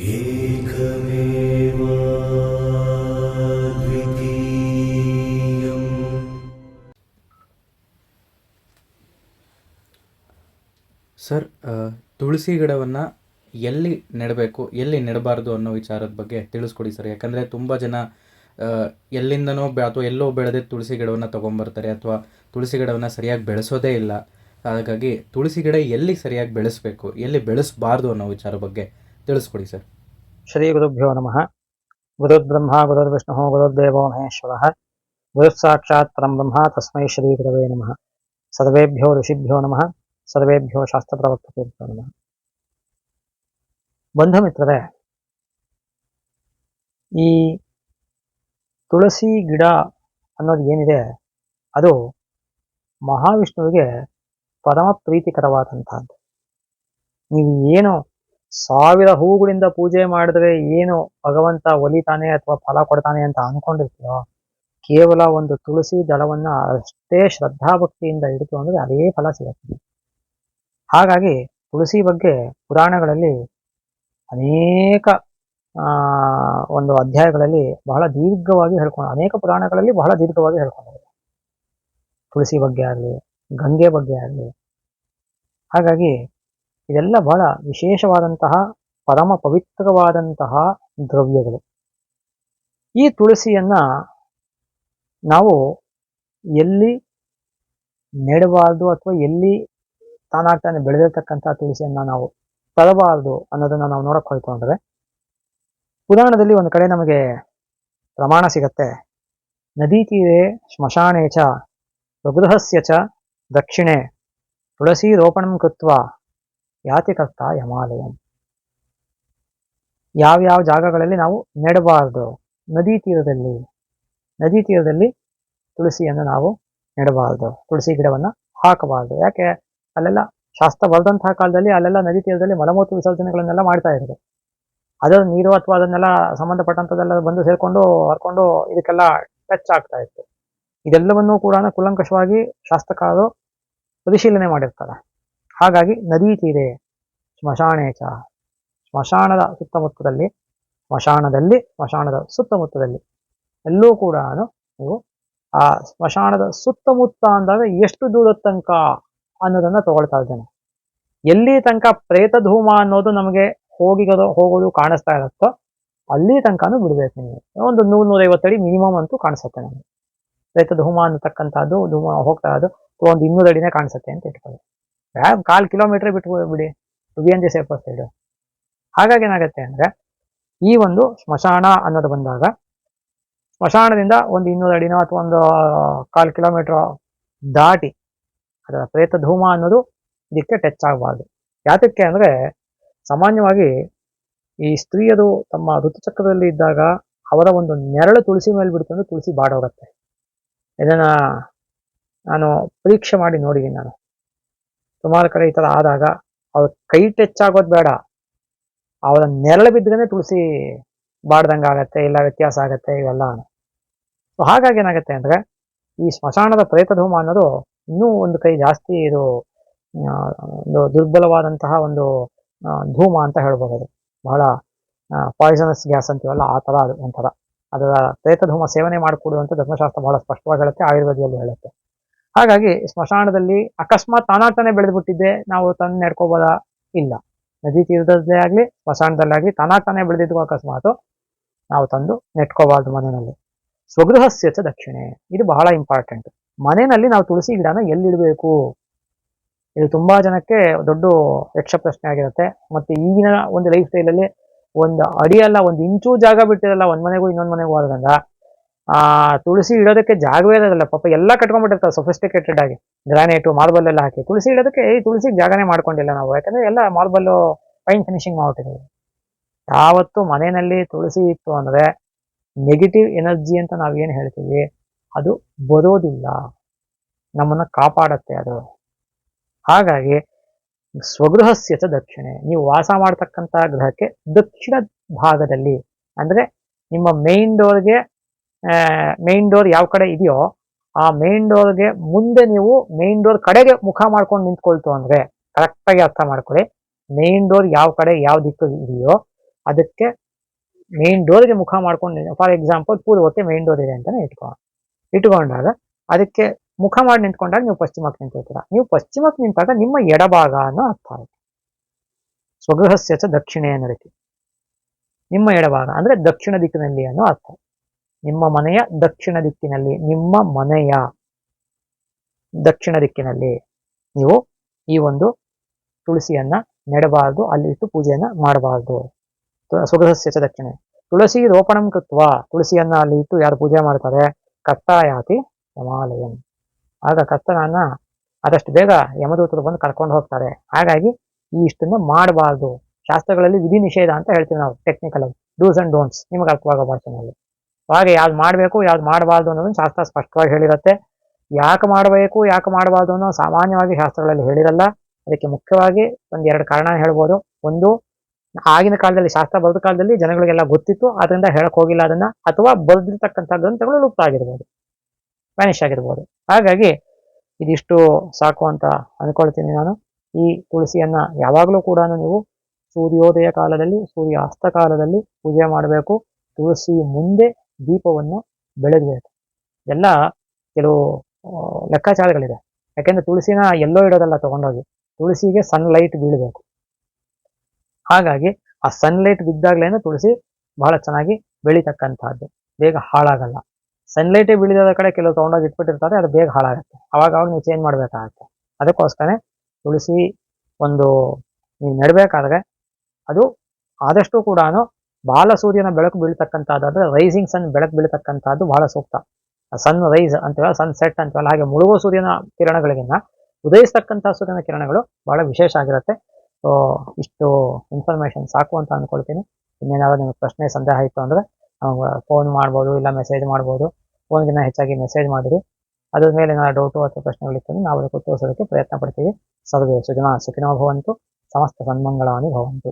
Sir ತುಳಸಿ ಗಿಡವನ್ನು ಎಲ್ಲಿ ನೆಡಬೇಕು, ಎಲ್ಲಿ ನೆಡಬಾರ್ದು ಅನ್ನೋ ವಿಚಾರದ ಬಗ್ಗೆ ತಿಳಿಸ್ಕೊಡಿ ಸರ್. ಯಾಕಂದರೆ ತುಂಬ ಜನ ಎಲ್ಲಿಂದನೋ ಬೆ, ಅಥವಾ ಎಲ್ಲೋ ಬೆಳೆದೇ ತುಳಸಿ ಗಿಡವನ್ನು ತೊಗೊಂಬರ್ತಾರೆ, ಅಥವಾ ತುಳಸಿ ಗಿಡವನ್ನು ಸರಿಯಾಗಿ ಬೆಳೆಸೋದೇ ಇಲ್ಲ. ಹಾಗಾಗಿ ತುಳಸಿ ಗಿಡ ಎಲ್ಲಿ ಸರಿಯಾಗಿ ಬೆಳೆಸಬೇಕು, ಎಲ್ಲಿ ಬೆಳೆಸಬಾರ್ದು ಅನ್ನೋ ವಿಚಾರ ಬಗ್ಗೆ ತಿಳಿಸ್ಕೊಡಿ ಸರ್. ಶ್ರೀ ಗುರುಭ್ಯೋ ನಮಃ. ಗುರುರ್ಬ್ರಹ್ಮ ಗುರುರ್ವಿಷ್ಣು ಗುರುರ್ದೇವೋ ಮಹೇಶ್ವರ. ಗುರುಸಾಕ್ಷಾತ್ ಪರಂ ಬ್ರಹ್ಮ, ತಸ್ಮೈ ಶ್ರೀ ಗುರವೇ ನಮಃ. ಸರ್ವೇಭ್ಯೋ ಋಷಿಭ್ಯೋ ನಮಃ. ಸರ್ವೇಭ್ಯೋ ಶಾಸ್ತ್ರ ಪ್ರವರ್ತತೆ ನಮಃ. ಬಂಧು ಮಿತ್ರರೇ, ಈ ತುಳಸಿ ಗಿಡ ಅನ್ನೋದು ಏನಿದೆ, ಅದು ಮಹಾವಿಷ್ಣುವಿಗೆ ಪರಮ ಪ್ರೀತಿಕರವಾದಂತಹದ್ದು. ನೀವು ಏನು ಸಾವಿರ ಹೂಗಳಿಂದ ಪೂಜೆ ಮಾಡಿದ್ರೆ ಏನು ಭಗವಂತ ಒಲಿತಾನೆ ಅಥವಾ ಫಲ ಕೊಡ್ತಾನೆ ಅಂತ ಅನ್ಕೊಂಡಿರ್ತೀವೋ ಕೇವಲ ಒಂದು ತುಳಸಿ ದಳವನ್ನ ಅಷ್ಟೇ ಶ್ರದ್ಧಾಭಕ್ತಿಯಿಂದ ಹಿಡಿತು ಅಂದ್ರೆ ಅದೇ ಫಲ ಸಿಗುತ್ತೆ. ಹಾಗಾಗಿ ತುಳಸಿ ಬಗ್ಗೆ ಪುರಾಣಗಳಲ್ಲಿ ಅನೇಕ ಒಂದು ಅಧ್ಯಾಯಗಳಲ್ಲಿ ಬಹಳ ದೀರ್ಘವಾಗಿ ಹೇಳ್ಕೊಂಡು, ಅನೇಕ ಪುರಾಣಗಳಲ್ಲಿ ಬಹಳ ದೀರ್ಘವಾಗಿ ಹೇಳ್ಕೊಂಡಿದೆ. ತುಳಸಿ ಬಗ್ಗೆ ಆಗಲಿ, ಗಂಗೆ ಬಗ್ಗೆ ಆಗಲಿ. ಹಾಗಾಗಿ ಇದೆಲ್ಲ ಬಹಳ ವಿಶೇಷವಾದಂತಹ, ಪರಮ ಪವಿತ್ರವಾದಂತಹ ದ್ರವ್ಯಗಳು. ಈ ತುಳಸಿಯನ್ನ ನಾವು ಎಲ್ಲಿ ನೆಡಬಾರ್ದು ಅಥವಾ ಎಲ್ಲಿ ತಾನಾಗ್ತಾನೆ ಬೆಳೆದಿರ್ತಕ್ಕಂತಹ ತುಳಸಿಯನ್ನ ನಾವು ತರಬಾರದು ಅನ್ನೋದನ್ನ ನಾವು ನೋಡಕ್ ಹೋಯ್ತು ಪುರಾಣದಲ್ಲಿ ಒಂದು ಕಡೆ ನಮಗೆ ಪ್ರಮಾಣ ಸಿಗತ್ತೆ. ನದಿ ತೀರೆ ಶ್ಮಶಾನೆ ಚ ಸ್ವಗೃಹಸ್ಯ ಚ, ದಕ್ಷಿಣೆ ತುಳಸಿ ರೋಪಣಂ ಕೃತ್ವ. ಯಾತಿಕರ್ತ ಯಮಾಲಯಂ ಯಾವ್ಯಾವ ಜಾಗಗಳಲ್ಲಿ ನಾವು ನೆಡಬಾರ್ದು? ನದಿ ತೀರದಲ್ಲಿ. ನದಿ ತೀರದಲ್ಲಿ ತುಳಸಿಯನ್ನು ನಾವು ನೆಡಬಾರ್ದು. ತುಳಸಿ ಗಿಡವನ್ನ ಹಾಕಬಾರ್ದು. ಯಾಕೆ? ಅಲ್ಲೆಲ್ಲ ಶಾಸ್ತ್ರ ಬರೆದಂತಹ ಕಾಲದಲ್ಲಿ ಅಲ್ಲೆಲ್ಲ ನದಿ ತೀರದಲ್ಲಿ ಮಲಮೂತ್ರ ವಿಸರ್ಜನೆಗಳನ್ನೆಲ್ಲ ಮಾಡ್ತಾ ಇದ್ರು ಅದರ ನೀರು ಅಥವಾ ಅದನ್ನೆಲ್ಲ ಸಂಬಂಧಪಟ್ಟಂಥದ್ದೆಲ್ಲ ಬಂದು ಸೇರ್ಕೊಂಡು ಹರ್ಕೊಂಡು ಇದಕ್ಕೆಲ್ಲ ಟಚ್ ಆಗ್ತಾ ಇತ್ತು. ಇದೆಲ್ಲವನ್ನೂ ಕೂಡ ಕುಲಂಕಷವಾಗಿ ಶಾಸ್ತ್ರಕಾರರು ಪರಿಶೀಲನೆ ಮಾಡಿರ್ತಾರೆ. ಹಾಗಾಗಿ ನದಿ ತೀರೆ ಸ್ಮಶಾನೇಚ ಸ್ಮಶಾನದ ಸುತ್ತಮುತ್ತದಲ್ಲಿ, ಸ್ಮಶಾನದಲ್ಲಿ, ಸ್ಮಶಾನದ ಸುತ್ತಮುತ್ತದಲ್ಲಿ. ಎಲ್ಲೂ ಕೂಡ ನೀವು ಆ ಸ್ಮಶಾನದ ಸುತ್ತಮುತ್ತ ಅಂದಾಗ ಎಷ್ಟು ದೂರದ ತನಕ ಅನ್ನೋದನ್ನ ತಗೊಳ್ತಾ ಇದ್ದೇನೆ. ಎಲ್ಲಿ ತನಕ ಪ್ರೇತಧೂಮ ಅನ್ನೋದು ನಮಗೆ ಹೋಗಿಗೋದು, ಹೋಗೋದು ಕಾಣಿಸ್ತಾ ಇರುತ್ತೋ ಅಲ್ಲಿ ತನಕನೂ ಬಿಡ್ಬೇಕು ನೀವು. ಒಂದು ನೂರ, ನೂರೈವತ್ತು ಅಡಿ ಮಿನಿಮಮ್ ಅಂತೂ ಕಾಣಿಸುತ್ತೆ ನಮಗೆ. ಪ್ರೇತ ಧೂಮ ಅನ್ನತಕ್ಕಂಥದ್ದು, ಧೂಮ ಹೋಗ್ತಾ ಇರೋದು ಒಂದು ಇನ್ನೂರು ಅಡಿನೇ ಕಾಣಿಸುತ್ತೆ ಅಂತ ಇಟ್ಕೊಳ್ಳಿ. ಯಾವ ಕಾಲ್ ಕಿಲೋಮೀಟರ್ ಬಿಟ್ಟು ಬಿಡಿ. ಟು ಬಿ ಸೇಫರ್ ಸೈಡ್ ಹಾಗಾಗಿ ಏನಾಗುತ್ತೆ ಅಂದ್ರೆ, ಈ ಒಂದು ಸ್ಮಶಾನ ಅನ್ನೋದು ಬಂದಾಗ, ಸ್ಮಶಾನದಿಂದ ಒಂದು ಇನ್ನೂರು ಅಡಿನೋ ಅಥವಾ ಒಂದು ಕಾಲು ಕಿಲೋಮೀಟರ್ ದಾಟಿ ಅದರ ಪ್ರೇತ ಧೂಮ ಅನ್ನೋದು ಇದಕ್ಕೆ ಟಚ್ ಆಗಬಾರ್ದು. ಯಾತಕ್ಕೆ ಅಂದ್ರೆ, ಸಾಮಾನ್ಯವಾಗಿ ಈ ಸ್ತ್ರೀಯರು ತಮ್ಮ ಋತುಚಕ್ರದಲ್ಲಿ ಇದ್ದಾಗ ಅವರ ಒಂದು ನೆರಳು ತುಳಸಿ ಮೇಲೆ ಬಿಡ್ತು ಅಂದ್ರೆ ತುಳಸಿ ಬಾಡೋಗತ್ತೆ. ಇದನ್ನ ನಾನು ಪರೀಕ್ಷೆ ಮಾಡಿ ನೋಡಿದ್ದೀನಿ ನಾನು. ಸುಮಾರು ಕಡೆ ಈ ಥರ ಆದಾಗ ಅವ್ರ ಕೈ ಟಚ್ ಆಗೋದು ಬೇಡ. ಅವರ ನೆರಳು ಬಿದ್ದರೆ ತುಳಸಿ ಬಾಡ್ದಂಗೆ ಆಗತ್ತೆ, ಇಲ್ಲ ವ್ಯತ್ಯಾಸ ಆಗತ್ತೆ, ಇವೆಲ್ಲ. ಸೊ ಹಾಗಾಗಿ ಏನಾಗುತ್ತೆ ಅಂದ್ರೆ, ಈ ಸ್ಮಶಾನದ ಪ್ರೇತಧೂಮ ಅನ್ನೋದು ಇನ್ನೂ ಒಂದು ಕೈ ಜಾಸ್ತಿ ಇದು ಒಂದು ದುರ್ಬಲವಾದಂತಹ ಒಂದು ಧೂಮ ಅಂತ ಹೇಳ್ಬೋದು ಬಹಳ ಪಾಯ್ಸನಸ್ ಗ್ಯಾಸ್ ಅಂತೀವಲ್ಲ, ಆ ಥರ ಅದು ಒಂಥರ. ಅದರ ಪ್ರೇತಧೂಮ ಸೇವನೆ ಮಾಡಿಕೊಡುವಂತ ಧರ್ಮಶಾಸ್ತ್ರ ಬಹಳ ಸ್ಪಷ್ಟವಾಗಿ ಹೇಳುತ್ತೆ, ಆಯುರ್ವೇದದಲ್ಲಿ ಹೇಳುತ್ತೆ. ಹಾಗಾಗಿ ಸ್ಮಶಾನದಲ್ಲಿ ಅಕಸ್ಮಾತ್ ತಾನಾಗ್ತಾನೆ ಬೆಳೆದ್ಬಿಟ್ಟಿದ್ದೆ, ನಾವು ತಂದು ನೆಡ್ಕೋಬೋದಾ? ಇಲ್ಲ. ನದಿ ತೀರದಲ್ಲೇ ಆಗಲಿ ಸ್ಮಶಾನದಲ್ಲಾಗಲಿ ತಾನಾಗ್ತಾನೆ ಬೆಳೆದಿದ್ದು ಅಕಸ್ಮಾತ್, ನಾವು ತಂದು ನೆಟ್ಕೋಬಾರ್ದು ಮನೆಯಲ್ಲಿ. ಸ್ವಗೃಹಸ್ಯ ಚ ದಕ್ಷಿಣೆ. ಇದು ಬಹಳ ಇಂಪಾರ್ಟೆಂಟ್ ಮನೆಯಲ್ಲಿ ನಾವು ತುಳಸಿ ಗಿಡನ ಎಲ್ಲಿಡಬೇಕು? ಇದು ತುಂಬಾ ಜನಕ್ಕೆ ದೊಡ್ಡ ಯಕ್ಷ ಪ್ರಶ್ನೆ ಆಗಿರುತ್ತೆ. ಮತ್ತೆ ಈಗಿನ ಒಂದು ಲೈಫ್ ಸ್ಟೈಲಲ್ಲಿ ಒಂದು ಅಡಿ ಅಲ್ಲ ಒಂದು ಇಂಚು ಜಾಗ ಬಿಟ್ಟಿರಲ್ಲ, ಒಂದ್ ಮನೆಗೂ ಇನ್ನೊಂದ್ ಮನೆಗೂ ಹೋದ್ರಿಂದ ಆ, ತುಳಸಿ ಇಡೋದಕ್ಕೆ ಜಾಗವೇ ಇರೋದಿಲ್ಲ. ಪಾಪ ಎಲ್ಲ ಕಟ್ಕೊಂಡ್ಬಿಟ್ಟಿರ್ತಾರೆ ಸೊಫಿಸ್ಟಿಕೇಟೆಡ್ ಆಗಿ. ಗ್ರಾನೈಟು ಮಾರ್ಬಲ್ ಎಲ್ಲ ಹಾಕಿ. ತುಳಸಿ ಇಡೋದಕ್ಕೆ ಈ ತುಳಸಿ ಜಾಗನೇ ಮಾಡ್ಕೊಂಡಿಲ್ಲ ನಾವು. ಯಾಕಂದ್ರೆ ಎಲ್ಲ ಮಾರ್ಬಲ್ಲು ಫೈನ್ ಫಿನಿಶಿಂಗ್ ಮಾಡ್ಬಿಟ್ಟಿದ್ದೀವಿ. ಯಾವತ್ತು ಮನೆಯಲ್ಲಿ ತುಳಸಿ ಇತ್ತು ಅಂದ್ರೆ ನೆಗೆಟಿವ್ ಎನರ್ಜಿ ಅಂತ ನಾವೇನು ಹೇಳ್ತೀವಿ? ಅದು ಬರೋದಿಲ್ಲ. ನಮ್ಮನ್ನ ಕಾಪಾಡತ್ತೆ ಅದು. ಹಾಗಾಗಿ ಸ್ವಗೃಹಸ್ಯ ದಕ್ಷಿಣೆ. ನೀವು ವಾಸ ಮಾಡ್ತಕ್ಕಂಥ ಗೃಹಕ್ಕೆ ದಕ್ಷಿಣ ಭಾಗದಲ್ಲಿ. ಅಂದ್ರೆ ನಿಮ್ಮ ಮೇನ್ ಡೋರ್ಗೆ ಮೇನ್ ಡೋರ್ ಯಾವ ಕಡೆ ಇದೆಯೋ, ಆ ಮೇನ್ ಡೋರ್ಗೆ ಮುಂದೆ ನೀವು ಮೇನ್ ಡೋರ್ ಕಡೆಗೆ ಮುಖ ಮಾಡ್ಕೊಂಡು ನಿಂತ್ಕೊಳ್ತು ಅಂದ್ರೆ ಕರೆಕ್ಟಾಗಿ ಅರ್ಥ ಮಾಡ್ಕೊಳ್ಳಿ. ಮೇನ್ ಡೋರ್ ಯಾವ ಕಡೆ ಯಾವ ದಿಕ್ಕು ಇದೆಯೋ, ಅದಕ್ಕೆ ಮೇನ್ ಡೋರ್ಗೆ ಮುಖ ಮಾಡ್ಕೊಂಡು ಫಾರ್ ಎಕ್ಸಾಂಪಲ್ ಪೂರ್ವಕ್ಕೆ ಮೇನ್ ಡೋರ್ ಇದೆ ಅಂತಾನೆ ಇಟ್ಕೋ, ಇಟ್ಕೊಂಡಾಗ ಅದಕ್ಕೆ ಮುಖ ಮಾಡಿ ನಿಂತ್ಕೊಂಡಾಗ ನೀವು ಪಶ್ಚಿಮಕ್ಕೆ ನಿಂತಿರ್ತೀರ ನೀವು ಪಶ್ಚಿಮಕ್ಕೆ ನಿಂತಾಗ ನಿಮ್ಮ ಎಡಭಾಗ ಅನ್ನೋ ಅರ್ಥ ಆಗುತ್ತೆ. ಸ್ವಗೃಹಸ್ಯ ದಕ್ಷಿಣೆಯ ರೀತಿ ನಿಮ್ಮ ಎಡಭಾಗ ಅಂದ್ರೆ ದಕ್ಷಿಣ ದಿಕ್ಕಿನಲ್ಲಿ ಅನ್ನೋ ಅರ್ಥ. ನಿಮ್ಮ ಮನೆಯ ದಕ್ಷಿಣ ದಿಕ್ಕಿನಲ್ಲಿ, ನಿಮ್ಮ ಮನೆಯ ದಕ್ಷಿಣ ದಿಕ್ಕಿನಲ್ಲಿ ನೀವು ಈ ಒಂದು ತುಳಸಿಯನ್ನ ನೆಡಬಾರದು, ಅಲ್ಲಿ ಇಟ್ಟು ಪೂಜೆಯನ್ನ ಮಾಡಬಾರದು. ಸುಗಸಸ್ಯ ಚ ದಕ್ಷಿಣೆ. ತುಳಸಿ ರೋಪಣಂ ಕೃತ್ವ. ತುಳಸಿಯನ್ನ ಅಲ್ಲಿ ಇಟ್ಟು ಯಾರು ಪೂಜೆ ಮಾಡ್ತಾರೆ? ಕತ್ತಾಯಾತಿ ಯಮಾಲಯಂ ಆಗ ಕತ್ತನನ್ನ ಆದಷ್ಟು ಬೇಗ ಯಮದೂತರು ಬಂದು ಕರ್ಕೊಂಡು ಹೋಗ್ತಾರೆ. ಹಾಗಾಗಿ ಈ ಇಷ್ಟನ್ನ ಮಾಡಬಾರ್ದು. ಶಾಸ್ತ್ರಗಳಲ್ಲಿ ವಿಧಿ ನಿಷೇಧ ಅಂತ ಹೇಳ್ತೀವಿ ನಾವು ಟೆಕ್ನಿಕಲ್ ಡೂಸ್ ಅಂಡ್ ಡೋಂಟ್ಸ್ ನಿಮಗೆ ಅರ್ಥವಾಗೋ ಭಾಷೆನಲ್ಲಿ. ಹಾಗೆ ಯಾವ್ದು ಮಾಡಬೇಕು, ಯಾವ್ದು ಮಾಡಬಾರ್ದು ಅನ್ನೋದನ್ನ ಶಾಸ್ತ್ರ ಸ್ಪಷ್ಟವಾಗಿ ಹೇಳಿರುತ್ತೆ. ಯಾಕೆ ಮಾಡಬೇಕು, ಯಾಕೆ ಮಾಡಬಾರ್ದು ಅನ್ನೋ ಸಾಮಾನ್ಯವಾಗಿ ಶಾಸ್ತ್ರಗಳಲ್ಲಿ ಹೇಳಿರಲ್ಲ. ಅದಕ್ಕೆ ಮುಖ್ಯವಾಗಿ ಒಂದು ಎರಡು ಕಾರಣ ಹೇಳ್ಬೋದು. ಒಂದು, ಆಗಿನ ಕಾಲದಲ್ಲಿ, ಶಾಸ್ತ್ರ ಬರೆದ ಕಾಲದಲ್ಲಿ ಜನಗಳಿಗೆಲ್ಲ ಗೊತ್ತಿತ್ತು ಅದರಿಂದ ಹೇಳಕ್ ಹೋಗಿಲ್ಲ ಅದನ್ನ, ಅಥವಾ ಬರೆದಿರ್ತಕ್ಕಂಥ ಗ್ರಂಥಗಳು ಲುಪ್ತ ಆಗಿರ್ಬೋದು. ವ್ಯಾನಿಶ್ ಆಗಿರ್ಬೋದು. ಹಾಗಾಗಿ ಇದಿಷ್ಟು ಸಾಕು ಅಂತ ಅನ್ಕೊಳ್ತೀನಿ ನಾನು. ಈ ತುಳಸಿಯನ್ನ ಯಾವಾಗಲೂ ಕೂಡ ನೀವು ಸೂರ್ಯೋದಯ ಕಾಲದಲ್ಲಿ ಸೂರ್ಯ ಅಸ್ತ ಕಾಲದಲ್ಲಿ ಪೂಜೆ ಮಾಡಬೇಕು. ತುಳಸಿ ಮುಂದೆ ದೀಪವನ್ನು ಬೆಳಗಬೇಕು ಎಲ್ಲ ಕೆಲವು ಲೆಕ್ಕಾಚಾರಗಳಿದೆ. ಯಾಕೆಂದ್ರೆ ತುಳಸಿನ ಎಲ್ಲೋ ಇಡೋದಲ್ಲ ತಗೊಂಡೋಗಿ, ತುಳಸಿಗೆ ಸನ್ಲೈಟ್ ಬೀಳಬೇಕು. ಹಾಗಾಗಿ ಆ ಸನ್ಲೈಟ್ ಬಿದ್ದಾಗ್ಲೇನೆ ತುಳಸಿ ಬಹಳ ಚೆನ್ನಾಗಿ ಬೆಳೀತಕ್ಕಂಥದ್ದು. ಬೇಗ ಹಾಳಾಗಲ್ಲ. ಸನ್ಲೈಟೇ ಬೀಳಿದ ಕಡೆ ಕೆಲವು ತೊಗೊಂಡೋಗಿ ಇಟ್ಬಿಟ್ಟಿರ್ತಾರೆ, ಅದು ಬೇಗ ಹಾಳಾಗುತ್ತೆ. ಅವಾಗ ಅವಾಗ ನೀವು ಚೇಂಜ್ ಮಾಡಬೇಕಾಗತ್ತೆ. ಅದಕ್ಕೋಸ್ಕರ ತುಳಸಿ ಒಂದು ನೀವು ನೆಡಬೇಕಾದ್ರೆ ಅದು ಆದಷ್ಟು ಕೂಡ ಬಾಲ ಸೂರ್ಯನ ಬೆಳಕು ಬೀಳ್ತಕ್ಕಂಥದ್ದು ಅಂದ್ರೆ ರೈಸಿಂಗ್ ಸನ್ ಬೆಳಕು ಬೀಳ್ತಕ್ಕಂಥದ್ದು ಬಹಳ ಸೂಕ್ತ. ಸನ್ ರೈಸ್ ಅಂತೀವಲ್ಲ ಸನ್ ಸೆಟ್ ಅಂತೀವಲ್ಲ, ಹಾಗೆ ಮುಳುಗುವ ಸೂರ್ಯನ ಕಿರಣಗಳಿಗಿನ್ನ ಉದಯಿಸ್ತಕ್ಕಂಥ ಸೂರ್ಯನ ಕಿರಣಗಳು ಬಹಳ ವಿಶೇಷ ಆಗಿರುತ್ತೆ. ಸೊ ಇಷ್ಟು ಇನ್ಫಾರ್ಮೇಶನ್ ಸಾಕು ಅಂತ ಅಂದ್ಕೊಳ್ತೀನಿ ಇನ್ನೇನಾದ್ರು ನಿಮಗೆ ಪ್ರಶ್ನೆ, ಸಂದೇಹ ಇತ್ತು ಅಂದ್ರೆ ಫೋನ್ ಮಾಡ್ಬೋದು, ಇಲ್ಲ ಮೆಸೇಜ್ ಮಾಡ್ಬೋದು ಫೋನ್ಗಿನ್ನ ಹೆಚ್ಚಾಗಿ ಮೆಸೇಜ್ ಮಾಡಿರಿ. ಅದ್ರ ಮೇಲೆ ಏನಾದ್ರು ಡೌಟು ಅಥವಾ ಪ್ರಶ್ನೆಗಳಿತ್ತು ನಾವು ಅದಕ್ಕೆ ಉತ್ತರಿಸೋದಕ್ಕೆ ಪ್ರಯತ್ನ ಪಡ್ತೀವಿ. ಸರ್ವೇ ಸುಜನಾ ಸುಖಿನೋ ಭವಂತು, ಸಮಸ್ತ ಸನ್ಮಂಗಳಾನಿ ಭವಂತು.